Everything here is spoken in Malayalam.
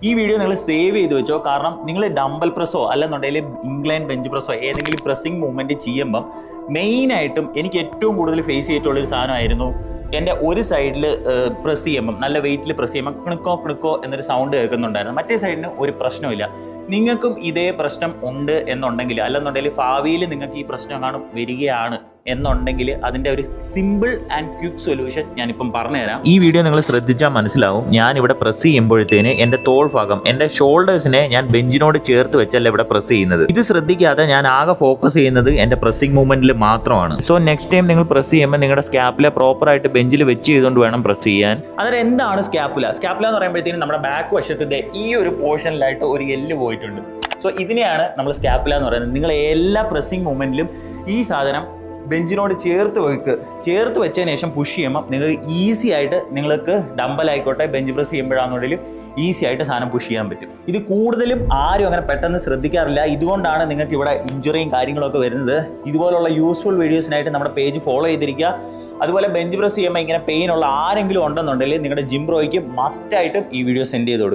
ഈ വീഡിയോ നിങ്ങൾ സേവ് ചെയ്ത് വെച്ചോ. കാരണം നിങ്ങൾ ഡംബൽ പ്രസ്സോ അല്ലെന്നുണ്ടെങ്കിൽ ഇംഗ്ലൈൻ ബെഞ്ച് പ്രസ്സോ ഏതെങ്കിലും പ്രസ്സിങ് മൂവ്മെന്റ് ചെയ്യുമ്പം മെയിനായിട്ടും എനിക്ക് ഏറ്റവും കൂടുതൽ ഫേസ് ചെയ്തിട്ടുള്ളൊരു സാധനമായിരുന്നു എന്റെ ഒരു സൈഡിൽ പ്രസ് ചെയ്യുമ്പം നല്ല വെയിറ്റിൽ പ്രസ് ചെയ്യുമ്പോൾ കിണുക്കോ കിണുക്കോ എന്നൊരു സൗണ്ട് കേൾക്കുന്നുണ്ടായിരുന്നു. മറ്റേ സൈഡിന് ഒരു പ്രശ്നമില്ല നിങ്ങൾക്കും ഇതേ പ്രശ്നം ഉണ്ട് എന്നുണ്ടെങ്കിൽ അല്ലെന്നുണ്ടെങ്കിൽ ഭാവിയിൽ നിങ്ങൾക്ക് ഈ പ്രശ്നം കാണും വരികയാണ് എന്നുണ്ടെങ്കിൽ അതിന്റെ ഒരു സിമ്പിൾ ആൻഡ് ക്വിക്ക് സൊല്യൂഷൻ ഞാനിപ്പം പറഞ്ഞുതരാം. ഈ വീഡിയോ നിങ്ങൾ ശ്രദ്ധിച്ചാൽ മനസ്സിലാവും. ഞാൻ ഇവിടെ പ്രസ് ചെയ്യുമ്പോഴത്തേന് എന്റെ തോൾ ഭാഗം എന്റെ ഷോൾഡേഴ്സിനെ ഞാൻ ബെഞ്ചിനോട് ചേർത്ത് വെച്ചല്ല ഇവിടെ പ്രസ് ചെയ്യുന്നത്. ഇത് ശ്രദ്ധിക്കാതെ ഞാൻ ആകെ ഫോക്കസ് ചെയ്യുന്നത് എന്റെ പ്രസ്സിംഗ് മൂവ്മെന്റിൽ മാത്രമാണ്. സോ നെക്സ്റ്റ് ടൈം നിങ്ങൾ പ്രസ് ചെയ്യുമ്പോൾ നിങ്ങളുടെ സ്കാപ്പിലെ പ്രോപ്പറായിട്ട് ബെഞ്ചിൽ വെച്ച് ചെയ്തുകൊണ്ട് വേണം പ്രസ് ചെയ്യാൻ. അതായത് എന്താണ് സ്കാപ്പുല സ്കാപ്പുല എന്ന് പറയുമ്പോഴത്തേനും നമ്മുടെ ബാക്ക് വശത്തിന്റെ ഈ ഒരു പോർഷനിലായിട്ട് ഒരു എല്ല് പോയിട്ടുണ്ട്. സോ ഇതിനെയാണ് നമ്മൾ സ്കാപ്പുല എന്ന് പറയുന്നത്. നിങ്ങൾ എല്ലാ പ്രസ്സിംഗ് മൂവ്മെന്റിലും ഈ സാധനം ബെഞ്ചിനോട് ചേർത്ത് വെക്ക്. ചേർത്ത് വെച്ചതിന് ശേഷം പുഷ് ചെയ്യുമ്പോൾ നിങ്ങൾക്ക് ഈസി ആയിട്ട് നിങ്ങൾക്ക് ഡമ്പൽ ആയിക്കോട്ടെ ബെഞ്ച് പ്രസ് ചെയ്യുമ്പോഴാണെന്നുണ്ടെങ്കിലും ഈസി ആയിട്ട് സാധനം പുഷ് ചെയ്യാൻ പറ്റും. ഇത് കൂടുതലും ആരും അങ്ങനെ പെട്ടെന്ന് ശ്രദ്ധിക്കാറില്ല. ഇതുകൊണ്ടാണ് നിങ്ങൾക്ക് ഇവിടെ ഇഞ്ചുറിയും കാര്യങ്ങളൊക്കെ വരുന്നത്. ഇതുപോലുള്ള യൂസ്ഫുൾ വീഡിയോസിനായിട്ട് നമ്മുടെ പേജ് ഫോളോ ചെയ്തിരിക്കുക. അതുപോലെ ബെഞ്ച് പ്രസ് ചെയ്യുമ്പോൾ ഇങ്ങനെ പെയിൻ ഉള്ള ആരെങ്കിലും ഉണ്ടെന്നുണ്ടെങ്കിൽ നിങ്ങളുടെ ജിം ബ്രോയ്ക്ക് മസ്റ്റായിട്ടും ഈ വീഡിയോ സെൻഡ് ചെയ്ത് കൊടുക്കുക.